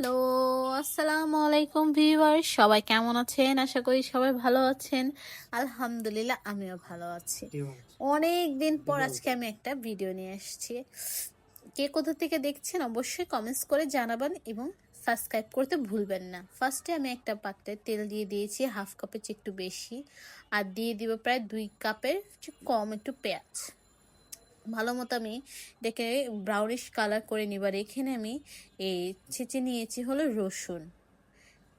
Hello আসসালামু আলাইকুম viewer সবাই কেমন আছেন? আশা করি সবাই ভালো আছেন। আলহামদুলিল্লাহ আমিও ভালো আছি। অনেক দিন পর আজকে আমি একটা ভিডিও নিয়ে এসেছি কে কোথা থেকে দেখছেন অবশ্যই কমেন্টস করে জানাবেন এবং সাবস্ক্রাইব করতে ভুলবেন না। ফার্স্টে আমি একটা পাত্রে তেল দিয়ে দিয়েছি হাফ কাপের চেয়ে একটু বেশি। আর দিয়ে দিব প্রায় দুই কাপের কম একটু পেঁয়াজ। ভালো মতো আমি দেখে ব্রাউনিশ কালার করে নিবার এখানে আমি এই ছেঁচে নিয়েছি হলো রসুন।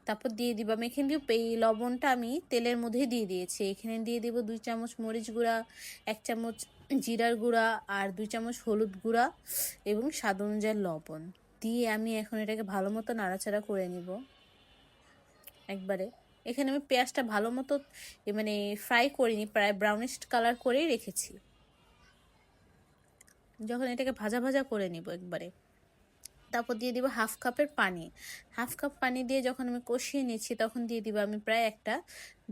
তারপর দিয়ে দিব আমি এখানে দিয়ে এই লবণটা আমি তেলের মধ্যে দিয়ে দিয়েছি। এখানে দিয়ে দিব দুই চামচ মরিচ গুঁড়া, এক চামচ জিরার গুঁড়া আর দুই চামচ হলুদ গুঁড়া এবং স্বাদ অনুযায়ী লবণ। দিয়ে আমি এখন এটাকে ভালো মতো নাড়াচাড়া করে নিব। একবারে। এখানে আমি পেঁয়াজটা ভালো মতো মানে ফ্রাই করিনি, প্রায় ব্রাউনিশ কালার করেই রেখেছি। যখন এটাকে ভাজা ভাজা করে নিব একবারে, তারপর দিয়ে দিব হাফ কাপের পানি। হাফ কাপ পানি দিয়ে যখন আমি কষিয়ে নিচ্ছি, তখন দিয়ে দিব আমি প্রায় একটা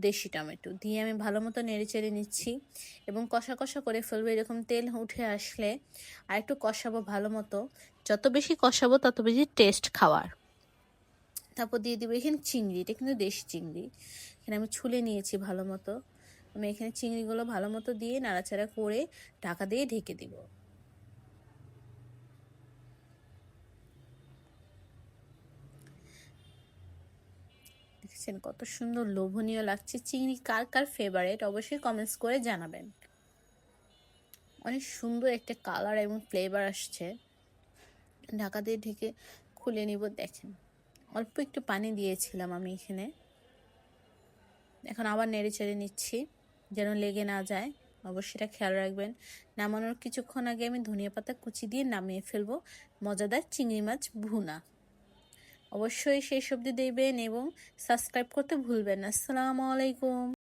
দেশি টমেটো। দিয়ে আমি ভালো মতো নেড়ে চেড়ে নিচ্ছি এবং কষা কষা করে ফেলব, এরকম তেল উঠে আসলে আর একটু কষাবো ভালো মতো। যত বেশি কষাবো, তত বেশি টেস্ট খাওয়ার। তারপর দিয়ে দিব এখানে চিংড়ি, এটা কিন্তু দেশি চিংড়ি। এখানে আমি ছুলে নিয়েছি ভালো মতো। আমি এখানে চিংড়িগুলো ভালো মতো দিয়ে নাড়াচাড়া করে ঢাকা দিয়ে ঢেকে দিব। দেখছেন কত সুন্দর লোভনীয় লাগছে। চিংড়ি কার কার ফেভারেট অবশ্যই কমেন্টস করে জানাবেন। অনেক সুন্দর একটা কালার এবং ফ্লেভার আসছে। ঢাকা দিয়ে ঢেকে খুলে নিব, দেখেন। অল্প একটু পানি দিয়েছিলাম আমি এখানে। এখন আবার নেড়ে চেড়ে নিচ্ছি, যেন লেগে না যায়। অবশ্যই এটা খেয়াল রাখবেন। নামানোর কিছুক্ষণ আগে আমি ধনিয়া পাতা কুচি দিয়ে নামিয়ে ফেলব। মজাদার চিংড়ি মাছ ভুনা। অবশ্যই সেই সবজি দেবেন এবং সাবস্ক্রাইব করতে ভুলবেন না। আসসালামু আলাইকুম।